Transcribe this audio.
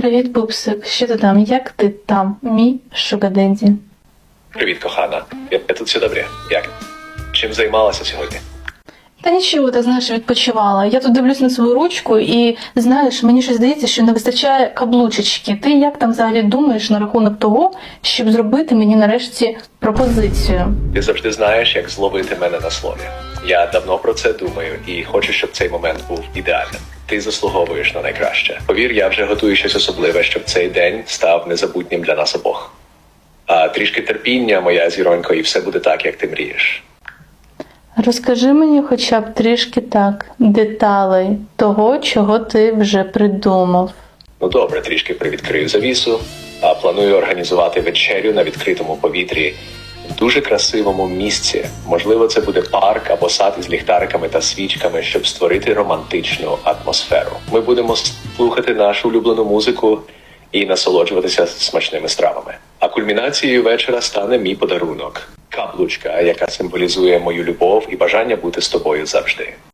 Привіт, пупсик. Що ти там? Як ти там? Мій шугаденді. Привіт, кохана. Я, я тут все добре. Як? Чим займалася сьогодні? Та нічого, ти знаєш, відпочивала. Я тут дивлюсь на свою ручку і знаєш, мені щось здається, що не вистачає каблучечки. Ти як там взагалі думаєш на рахунок того, щоб зробити мені нарешті пропозицію? Ти завжди знаєш, як зловити мене на слові. Я давно про це думаю і хочу, щоб цей момент був ідеальним. Ти заслуговуєш на найкраще. Повір, я вже готую щось особливе, щоб цей день став незабутнім для нас обох. А трішки терпіння, моя зіронько, і все буде так, як ти мрієш. Розкажи мені хоча б трішки так, деталей того, чого ти вже придумав. Ну добре, трішки привідкрию завісу. А планую організувати вечерю на відкритому повітрі в дуже красивому місці. Можливо, це буде парк або сад із ліхтариками та свічками, щоб створити романтичну атмосферу. Ми будемо слухати нашу улюблену музику і насолоджуватися смачними стравами. А кульмінацією вечора стане мій подарунок каблучка, яка символізує мою любов і бажання бути з тобою завжди.